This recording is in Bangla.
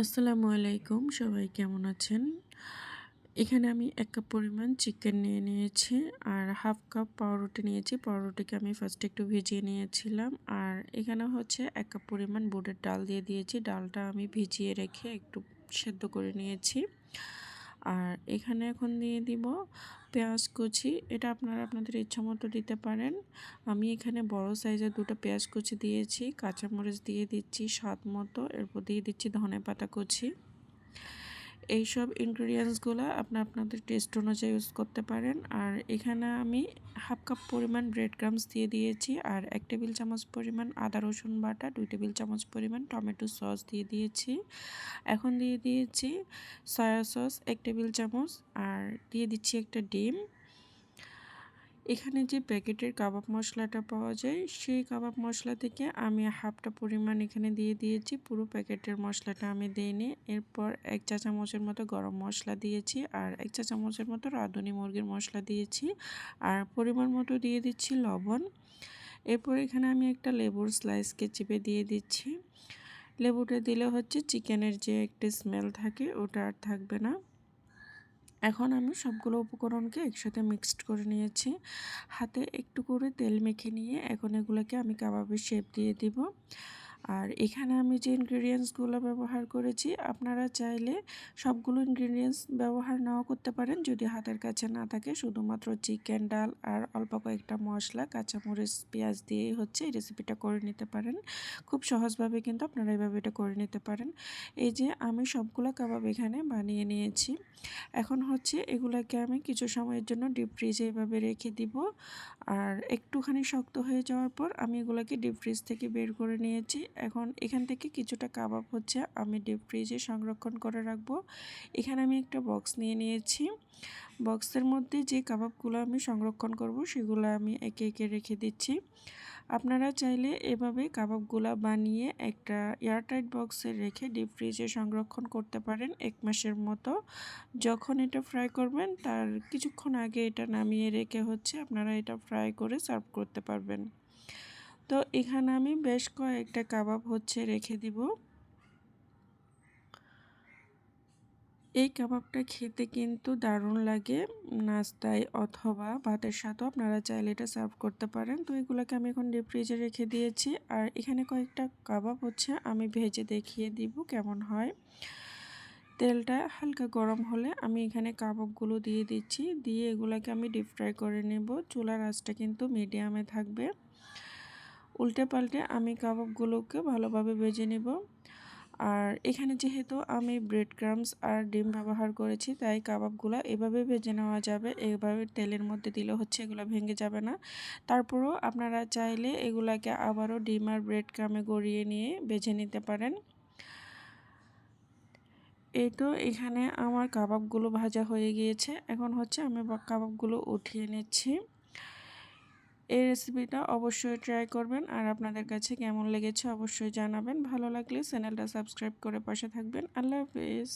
আসসালামু আলাইকুম, সবাই কেমন আছেন? এখানে আমি এক কাপ পরিমাণ চিকেন নিয়ে নিয়েছি আর হাফ কাপ পাউরুটি নিয়েছি। পাউরুটিকে আমি ফার্স্টে একটু ভিজিয়ে নিয়েছিলাম আর এখানে হচ্ছে এক কাপ পরিমাণ বুটের ডাল দিয়ে দিয়েছি। ডালটা আমি ভিজিয়ে রেখে একটু সেদ্ধ করে নিয়েছি। আর এখানে এখন দিয়ে দিব পেঁয়াজ কুচি। এটা আপনারা আপনাদের ইচ্ছা মতো দিতে পারেন। আমি এখানে বড় সাইজের দুটো পেঁয়াজ কুচি দিয়েছি, কাঁচামরিচ দিয়ে দিচ্ছি স্বাদ মতো, এরপর দিয়ে দিচ্ছি ধনে পাতা কুচি। এইসব ইনগ্রিডিয়েন্টসগুলো আপনি আপনাদের টেস্ট অনুযায়ী ইউজ করতে পারেন। আর এখানে আমি হাফ কাপ পরিমাণ ব্রেড ক্রামস দিয়ে দিয়েছি। আর এক টেবিল চামচ পরিমাণ আদা, রসুন বাটা, দুই টেবিল চামচ পরিমাণ টমেটো সস দিয়ে দিয়েছি। এখন দিয়ে দিয়েছি সয়া সস এক টেবিল চামচ। আর দিয়ে দিচ্ছি একটা ডিম। এখানে যে প্যাকেটের কাবাব মশলাটা পাওয়া যায়, সেই কাবাব মশলা থেকে আমি হাফটা পরিমাণ এখানে দিয়ে দিয়েছি। পুরো প্যাকেটের মশলাটা আমি দিইনি। এরপর এক চা চামচের মতো গরম মশলা দিয়েছি আর এক চা চামচের মতো রাঁধুনি মুরগির মশলা দিয়েছি। আর পরিমাণ মতো দিয়ে দিচ্ছি লবণ। এরপর এখানে আমি একটা লেবুর স্লাইসকে চেপে দিয়ে দিচ্ছি। লেবুটা দিলে হচ্ছে চিকেনের যে একটি স্মেল থাকে, ওটা আর থাকবে না। এখন আমি সবগুলো উপকরণকে একসাথে মিক্সড করে নিয়েছি। হাতে একটু করে তেল মেখে নিয়ে এখন এগুলোকে আমি কাবাবের শেপ দিয়ে দিব। আর এখানে আমি যে ইনগ্রিডিয়েন্টসগুলো ব্যবহার করেছি, আপনারা চাইলে সবগুলো ইনগ্রিডিয়েন্টস ব্যবহার নাও করতে পারেন, যদি হাতের কাছে না থাকে। শুধুমাত্র চিকেন ডাল আর অল্প কয়েকটা মশলা, কাঁচামরিচ, পেঁয়াজ দিয়েই হচ্ছে এই রেসিপিটা করে নিতে পারেন। খুব সহজভাবে কিন্তু আপনারা এইভাবে এটা করে নিতে পারেন। এই যে আমি সবগুলো কাবাব এখানে বানিয়ে নিয়েছি। এখন হচ্ছে এগুলাকে আমি কিছু সময়ের জন্য ডিপ ফ্রিজে এভাবে রেখে দিব। আর একটুখানি শক্ত হয়ে যাওয়ার পর আমি এগুলোকে ডিপ ফ্রিজ থেকে বের করে নিয়েছি। এখন এখান থেকে কিছুটা কাবাব হচ্ছে আমি ডিপ ফ্রিজে সংরক্ষণ করে রাখব। এখানে আমি একটা বক্স নিয়ে নিয়েছি। বক্সের মধ্যে যে কাবাবগুলো আমি সংরক্ষণ করব সেগুলো আমি একে একে রেখে দিচ্ছি। আপনারা চাইলে এভাবে কাবাবগুলো বানিয়ে একটা এয়ারটাইট বক্সে রেখে ডিপ ফ্রিজে সংরক্ষণ করতে পারেন এক মাসের মতো। যখন এটা ফ্রাই করবেন তার কিছুক্ষণ আগে এটা নামিয়ে রেখে হচ্ছে আপনারা এটা ফ্রাই করে সার্ভ করতে পারবেন। তো এখানে আমি বেশ কয়েকটা কাবাব হচ্ছে রেখে দিব। এই কাবাবটা খেতে কিন্তু দারুণ লাগে, নাস্তায় অথবা ভাতের সাথেও আপনারা চাইলে এটা সার্ভ করতে পারেন। তো এগুলোকে আমি এখন ডিপ ফ্রিজে রেখে দিয়েছি। আর এখানে কয়েকটা কাবাব হচ্ছে, আমি ভেজে দেখিয়ে দিব কেমন হয়। তেলটা হালকা গরম হলে আমি এখানে কাবাবগুলো দিয়ে দিচ্ছি। দিয়ে এগুলোকে আমি ডিপ ফ্রাই করে নেব। চুলার আঁচটা কিন্তু মিডিয়ামে থাকবে। উল্টে পাল্টে আমি কাবাবগুলোকে ভালোভাবে ভেজে নেব। আর এখানে যেহেতু আমি ব্রেড ক্রামস আর ডিম ব্যবহার করেছি, তাই কাবাবগুলো এভাবে ভেজে নেওয়া যাবে। এভাবে তেলের মধ্যে দিলে হচ্ছে, এগুলো ভেঙে যাবে না। তারপরও আপনারা চাইলে এগুলাকে আবারও ডিম আর ব্রেড ক্রামে গড়িয়ে নিয়ে বেছে নিতে পারেন। এই তো এখানে আমার কাবাবগুলো ভাজা হয়ে গিয়েছে। এখন হচ্ছে আমি কাবাবগুলো উঠিয়ে নিচ্ছি। এই রেসিপিটা অবশ্যই ট্রাই করবেন। আর আপনাদের কাছে কেমন লেগেছে অবশ্যই জানাবেন। ভালো লাগলে চ্যানেলটা সাবস্ক্রাইব করে পাশে থাকবেন। আল্লাহ হাফিজ।